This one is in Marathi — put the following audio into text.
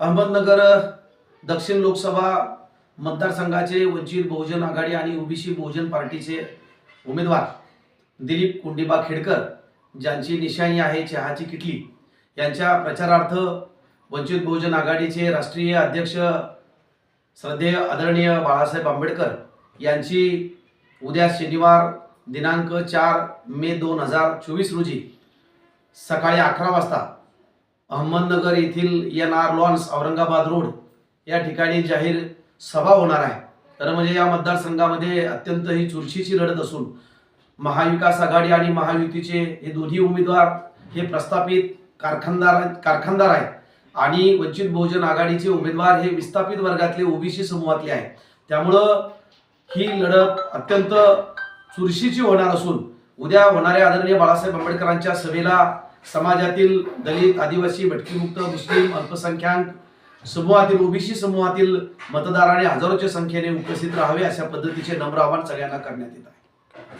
अहमदनगर दक्षिण लोकसभा मतदारसंघाचे वंचित बहुजन आघाडी आणि ओबीसी बहुजन पार्टीचे उमेदवार दिलीप कुंडीबा खेडकर ज्यांची निशाणी आहे चहाची किटली यांच्या प्रचारार्थ वंचित बहुजन आघाडीचे राष्ट्रीय अध्यक्ष श्रद्धेय आदरणीय बाळासाहेब आंबेडकर यांची उद्या शनिवार दिनांक चार मे दोन हजार चोवीस रोजी सकाळी अकरा वाजता अहमदनगर येथील N R lawns Aurangabad road या ठिकाणी जाहीर सभा होणार आहे. तर म्हणजे या मतदारसंघामध्ये अत्यंत ही चुरशीची लढत असून महाविकास आघाडी आणि महायुतीचे हे दोन्ही उमेदवार हे प्रस्थापित कारखानदार कारखानदार आहेत. आणि वंचित बहुजन आघाडीचे उमेदवार हे विस्थापित वर्गातले ओबीसी समूहातले आहेत. त्यामुळं ही लढत अत्यंत चुरशीची होणार असून उद्या होणाऱ्या आदरणीय बाळासाहेब आंबेडकरांच्या सभेला समाजातील दलित आदिवासी भटकीमुक्त मुस्लिम अल्पसंख्याक समूहातील ओबीसी समूहातील मतदारांनी हजारोच्या संख्येने उपस्थित राहावे अशा पद्धतीचे नम्र आवाहन सगळ्यांना करण्यात येत आहे.